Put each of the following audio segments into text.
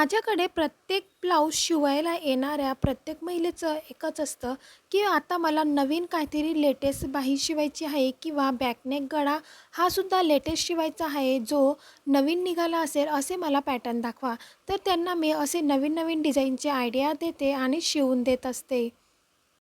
माझ्याकडे प्रत्येक ब्लाऊज शिवायला येणाऱ्या प्रत्येक महिलेचं एकच असतं की आता मला नवीन काहीतरी लेटेस्ट बाही शिवायची आहे किंवा बॅकनेक गळा हा सुद्धा लेटेस्ट शिवायचा आहे जो नवीन निघाला असेल असे मला पॅटर्न दाखवा. तर त्यांना मी असे नवीन नवीन डिझाईनचे आयडिया देते आणि शिवून देत असते.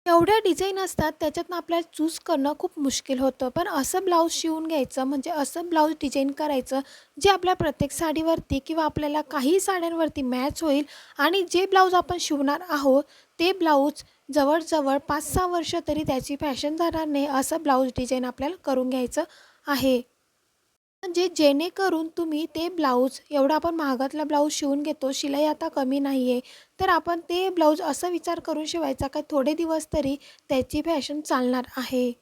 एवढ्या डिझाईन असतात त्याच्यातनं आपल्याला चूज करणं खूप मुश्किल होतं. पण असं ब्लाऊज शिवून घ्यायचं म्हणजे असं ब्लाऊज डिझाईन करायचं जे आपल्या प्रत्येक साडीवरती किंवा आपल्याला काही साड्यांवरती मॅच होईल आणि जे ब्लाऊज आपण शिवणार आहोत ते ब्लाऊज जवळजवळ पाच सहा वर्ष तरी त्याची फॅशन जाणार नाही असं ब्लाऊज डिझाईन आपल्याला करून घ्यायचं आहे. म्हणजे जेणेकरून तुम्ही ते ब्लाऊज एवढा आपण महागातला ब्लाऊज शिवून घेतो शिलाई आता कमी नाही आहे तर आपण ते ब्लाऊज असं विचार करून शिवायचा का थोडे दिवस तरी त्याची फॅशन चालणार आहे.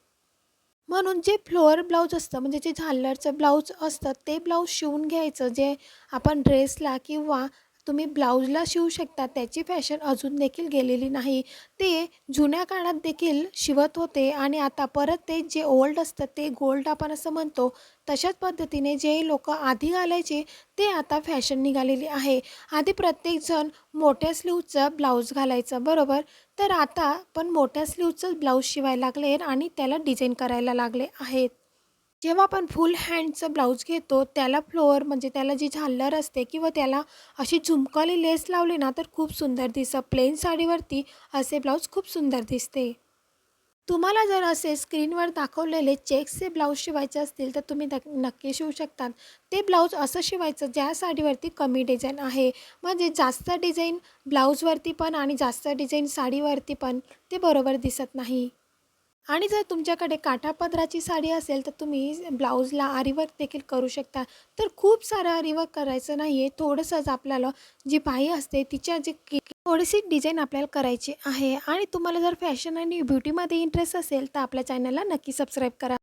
म्हणून जे फ्लोअर ब्लाऊज असतं म्हणजे जे झालरचं ब्लाऊज असतं ते ब्लाऊज शिवून घ्यायचं जे आपण ड्रेसला किंवा तुम्ही ब्लाऊजला शिवू शकता त्याची फॅशन अजून देखील गेलेली नाही. ते जुन्या काळात देखील शिवत होते आणि आता परत ते जे ओल्ड असतं ते गोल्ड आपण असं म्हणतो तशाच पद्धतीने जे लोक आधी घालायचे ते आता फॅशन निघालेली आहे. आधी प्रत्येकजण मोठ्या स्लीवचं ब्लाऊज घालायचं बरोबर? तर आता पण मोठ्या स्लीवचं ब्लाऊज शिवायला लागले आणि त्याला डिझाईन करायला लागले आहेत. जेव्हा आपण फुल हँडचं ब्लाऊज घेतो त्याला फ्लोअर म्हणजे त्याला जी झाल्लर असते किंवा त्याला अशी झुमकाली लेस लावली ना तर खूप सुंदर दिसतं. प्लेन साडीवरती असे ब्लाऊज खूप सुंदर दिसते. तुम्हाला जर असे स्क्रीनवर दाखवलेले चेक्सचे ब्लाऊज शिवायचे असतील तर तुम्ही नक्की शिवू शकतात. ते ब्लाऊज असं शिवायचं ज्या साडीवरती कमी डिझाईन आहे. म्हणजे जास्त डिझाईन ब्लाऊजवरती पण आणि जास्त डिझाईन साडीवरती पण ते बरोबर दिसत नाही. आणि जर तुमच्याकडे काठापदराची साडी असेल तर तुम्ही ब्लाऊजला आरीवर्क देखील करू शकता. तर खूप सारं आरीवर्क करायचं नाही आहे थोडंसंच आपल्याला जी बाई असते तिच्या जी थोडीशी डिझाईन आपल्याला करायची आहे. आणि तुम्हाला जर फॅशन आणि ब्युटीमध्ये इंटरेस्ट असेल तर आपल्या चॅनलला नक्की सबस्क्राईब करा.